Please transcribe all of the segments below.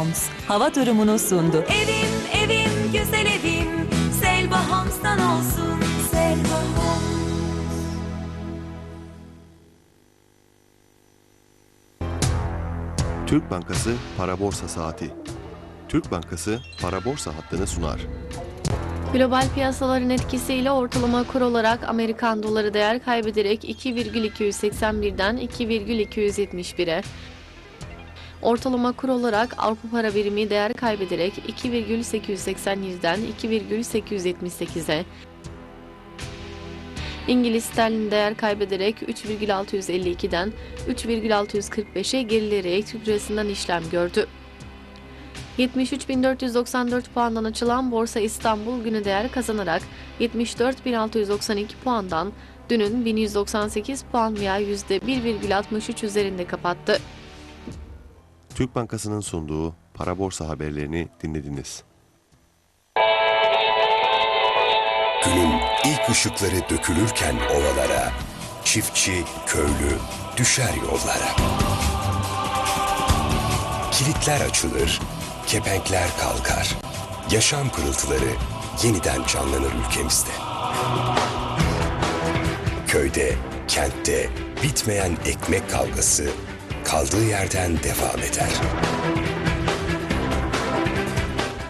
Homes hava durumunu sundu. Evim evim güzel evim Selva Homes'tan olsun Selva Homes Türk Bankası Para Borsa Saati. Türk Bankası Para Borsa hattını sunar. Global piyasaların etkisiyle ortalama kur olarak Amerikan doları değer kaybederek 2,281'den 2,271'e, ortalama kur olarak Avrupa para birimi değer kaybederek 2,887'den 2,878'e, İngiliz sterlin değer kaybederek 3,652'den 3,645'e gerileyerek Türk lirasından işlem gördü. 73.494 puandan açılan Borsa İstanbul günü değer kazanarak 74.692 puandan dünün 1198 puan veya %1,63 üzerinde kapattı. Türk Bankası'nın sunduğu para borsa haberlerini dinlediniz. Günün ilk ışıkları dökülürken ovalara, çiftçi, köylü düşer yollara. Kilitler açılır, kepenkler kalkar. Yaşam pırıltıları yeniden canlanır ülkemizde. Köyde, kentte bitmeyen ekmek kavgası kaldığı yerden devam eder.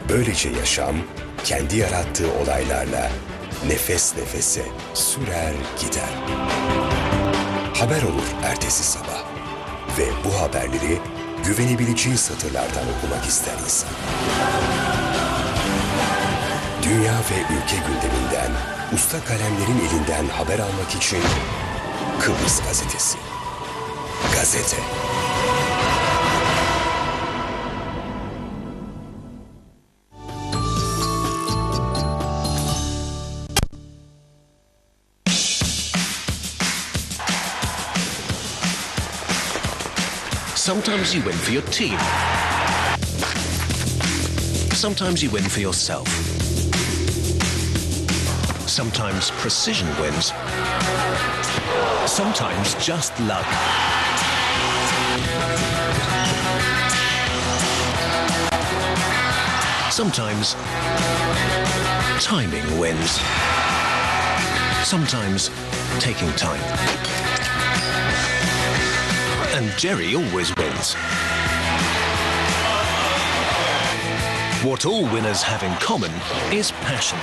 Böylece yaşam kendi yarattığı olaylarla nefes nefese sürer gider. Haber olur ertesi sabah ve bu haberleri güvenebileceği satırlardan okumak ister insan. Dünya ve ülke gündeminden, usta kalemlerin elinden haber almak için Kıbrıs Gazetesi. Sometimes you win for your team. Sometimes you win for yourself. Sometimes precision wins. Sometimes just luck. Sometimes timing wins. Sometimes taking time. And Jerry always wins. What all winners have in common is passion.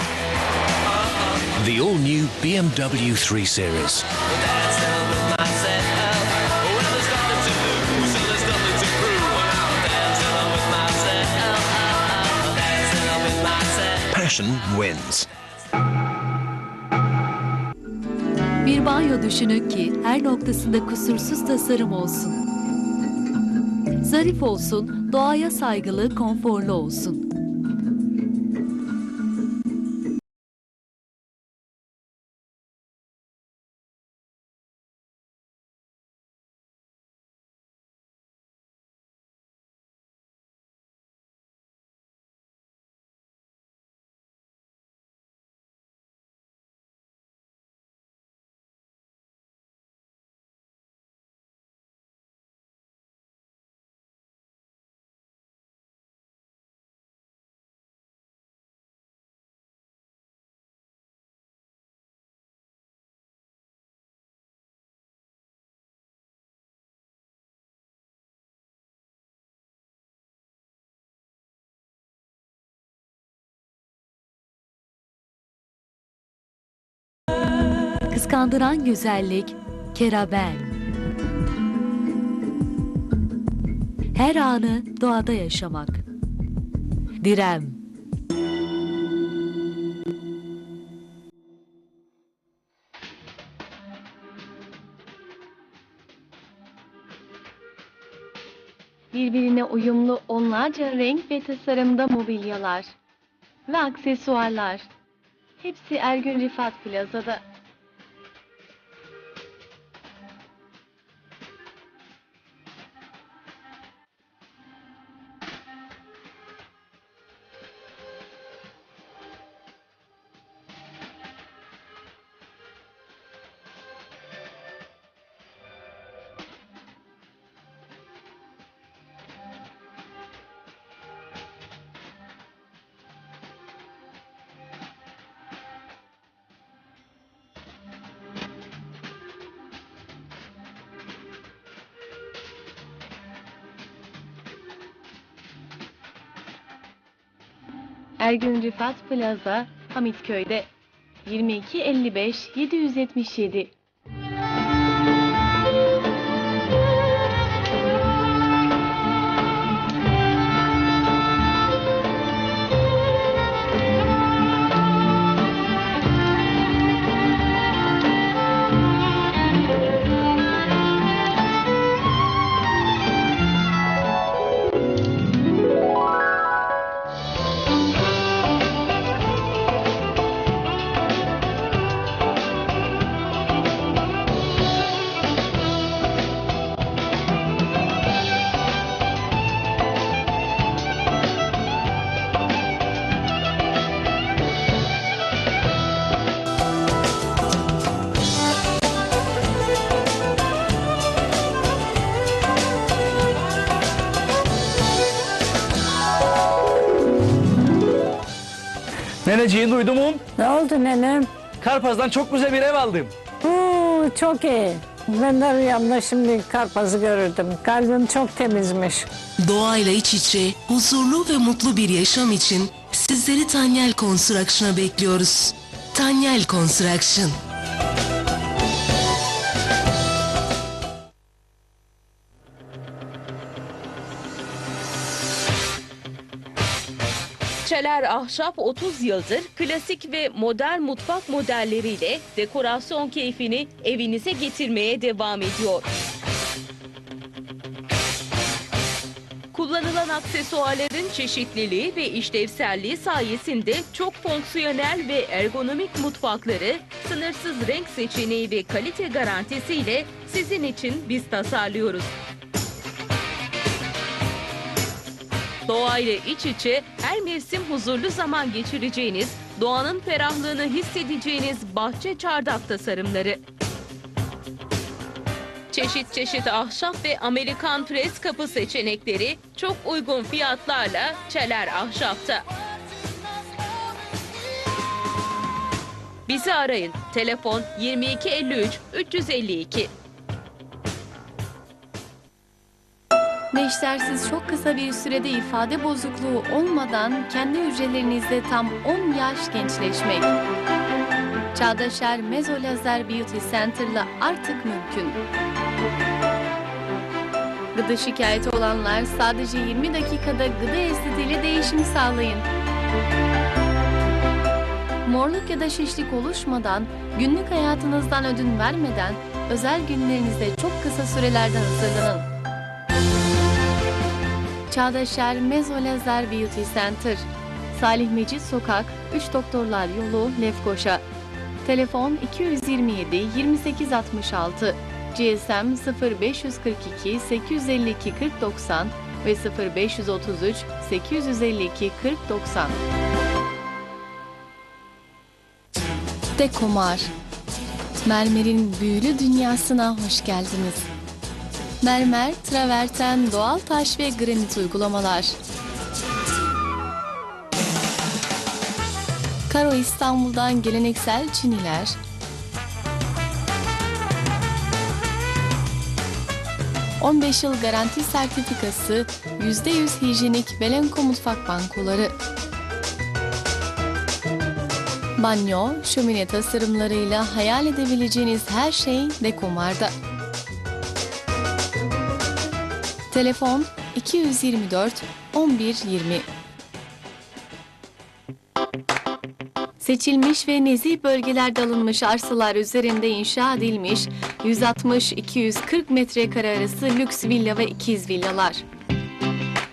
The all new BMW 3 Series. Passion wins. Bir banyo düşünün ki her noktasında kusursuz tasarım olsun. Zarif olsun, doğaya saygılı, konforlu olsun. Kıskandıran güzellik, keraben. Her anı doğada yaşamak. Direm. Birbirine uyumlu onlarca renk ve tasarımda mobilyalar ve aksesuarlar. Hepsi Ergün Rifat Plaza'da. Ergün Rifat Plaza, Hamitköy'de. 22 55 777. Neneciği duydum um. Ne oldu nenem? Karpaz'dan çok güzel bir ev aldım. Oo, çok iyi. Ben de rüyamda şimdi karpazı görürdüm. Kalbim çok temizmiş. Doğayla iç içe, huzurlu ve mutlu bir yaşam için sizleri Tanyel Construction'a bekliyoruz. Tanyel Construction. Çeler Ahşap 30 yıldır klasik ve modern mutfak modelleriyle dekorasyon keyfini evinize getirmeye devam ediyor. Kullanılan aksesuarların çeşitliliği ve işlevselliği sayesinde çok fonksiyonel ve ergonomik mutfakları sınırsız renk seçeneği ve kalite garantisiyle sizin için biz tasarlıyoruz. Doğayla iç içe her mevsim huzurlu zaman geçireceğiniz, doğanın ferahlığını hissedeceğiniz bahçe çardak tasarımları. Çeşit çeşit ahşap ve Amerikan pres kapı seçenekleri çok uygun fiyatlarla Çeler Ahşap'ta. Bizi arayın. Telefon 2253 352. Neştersiz çok kısa bir sürede ifade bozukluğu olmadan kendi hücrelerinizde tam 10 yaş gençleşmek. Çağdaşer Mezolazer Beauty Center'la artık mümkün. Gıda şikayeti olanlar sadece 20 dakikada gıda estetiğiyle değişim sağlayın. Morluk ya da şişlik oluşmadan, günlük hayatınızdan ödün vermeden, özel günlerinizde çok kısa sürelerden hazırlanın. Çağdaşer Mezolazer Beauty Center. Salih Mecit Sokak, 3 Doktorlar Yolu, Lefkoşa. Telefon 227 2866. GSM 0542 852 4090 ve 0533 852 4090. Dekomar. Mermerin büyülü dünyasına hoş geldiniz. Mermer, traverten, doğal taş ve granit uygulamalar. Karo İstanbul'dan geleneksel çiniler. ...15 yıl garanti sertifikası, %100 hijyenik Belenko mutfak bankoları. Banyo, şömine tasarımlarıyla hayal edebileceğiniz her şey Dekomar'da. Telefon 224 1120. Seçilmiş ve nezih bölgelerde alınmış arsalar üzerinde inşa edilmiş 160-240 metrekare arası lüks villa ve ikiz villalar.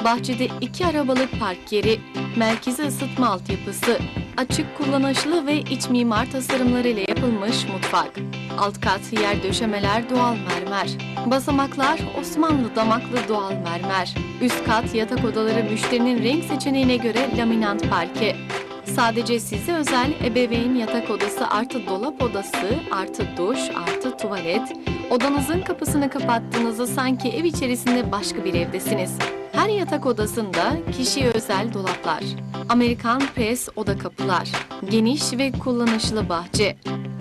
Bahçede iki arabalık park yeri, merkezi ısıtma altyapısı, açık kullanışlı ve iç mimar tasarımlarıyla yapılmış mutfak. Alt kat yer döşemeler doğal mermer. Basamaklar Osmanlı damaklı doğal mermer. Üst kat yatak odaları müşterinin renk seçeneğine göre laminant parke. Sadece size özel ebeveyn yatak odası artı dolap odası artı duş artı tuvalet. Odanızın kapısını kapattığınızda sanki ev içerisinde başka bir evdesiniz. Her yatak odasında kişiye özel dolaplar. Amerikan pres oda kapılar. Geniş ve kullanışlı bahçe.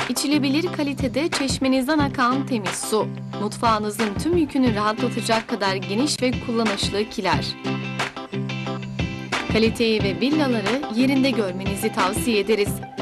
İçilebilir kalitede çeşmenizden akan temiz su. Mutfağınızın tüm yükünü rahatlatacak kadar geniş ve kullanışlı kiler. Kaliteyi ve villaları yerinde görmenizi tavsiye ederiz.